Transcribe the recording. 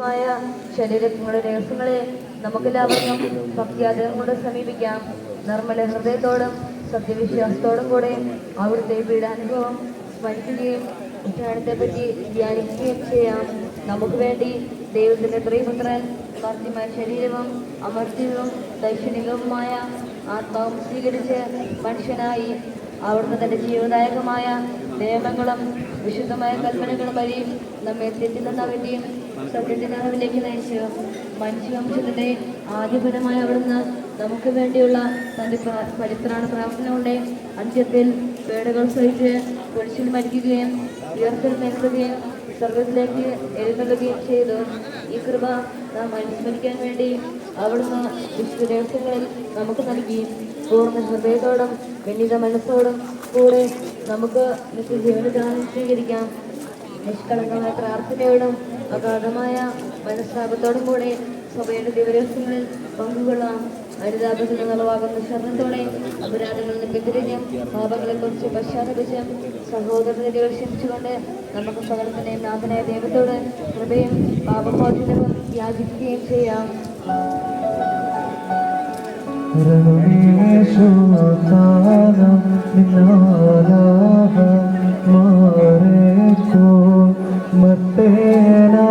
മായ ശരീരങ്ങളുടെ രഹസ്യങ്ങളെ നമുക്കെല്ലാവർക്കും ഭക്തിയാദരം കൂടെ സമീപിക്കാം. നിർമ്മല ഹൃദയത്തോടും സത്യവിശ്വാസത്തോടും കൂടെ അവിടുത്തെ പീഡാനുഭവം സ്മരിക്കുകയും ഉച്ചാരണത്തെ പറ്റി ധ്യാനിക്കുകയും ചെയ്യാം. നമുക്ക് വേണ്ടി ദൈവത്തിന്റെ പ്രിയപുത്രൻ പാർത്ഥിമായ ശരീരവും അമർത്യവും ദൈക്ഷണികവുമായ ആത്മാവും സ്വീകരിച്ച് മനുഷ്യനായി അവിടുന്ന് തന്റെ ജീവദായകമായ നിയമങ്ങളും വിശുദ്ധമായ കൽപ്പനകളും വഴി നമ്മെ തെറ്റിന്നവന്റെയും സത്യത്തിന്റെ നയിച്ച് മനുഷ്യവംശത്തിന്റെ ആദ്യപരമായ അവിടുന്ന് നമുക്ക് വേണ്ടിയുള്ള തന്റെ പരിത്രാണ പ്രാർത്ഥന കൊണ്ട് അന്ത്യത്തിൽ പേടുകൾ സഹിച്ച് കുരിശിൽ മരിക്കുകയും ഉയർത്തെഴുന്നേൽക്കുകയും സ്വർഗത്തിലേക്ക് എഴുന്നള്ളുകയും ചെയ്തു. ഈ കൃപ നാം അനുസ്മരിക്കാൻ വേണ്ടി അവിടുന്ന് വിശുദ്ധ നമുക്ക് നൽകി. പൂർണ ഹൃദയത്തോടും വിനീത മനസ്സോടും കൂടെ നമുക്ക് നിത്യജീവനദാനം സ്വീകരിക്കാം. നിഷ്കളങ്കമായ പ്രാർത്ഥനയോടും അഗാധമായ മനസ്താപത്തോടും കൂടെ സഭയുടെ ദിവരഹസ്യങ്ങളിൽ പങ്കുകൊള്ളാം. അനുതാപങ്ങളാകുന്ന ശരണത്തോടെ അപരാധങ്ങളിൽ നിന്ന് പാപങ്ങളെ പാപങ്ങളെക്കുറിച്ച് പശ്ചാത്തപിച്ചും സഹോദരനെ ക്ഷമിച്ചുകൊണ്ട് നമുക്ക് സകലത്തിനെ നാഥനായ ദൈവത്തോട് കൃപയും പാപമോചനവും യാചിക്കുകയും ചെയ്യാം. ോകാലം നാരാഹ മാരേക്കോ മത്തേനാ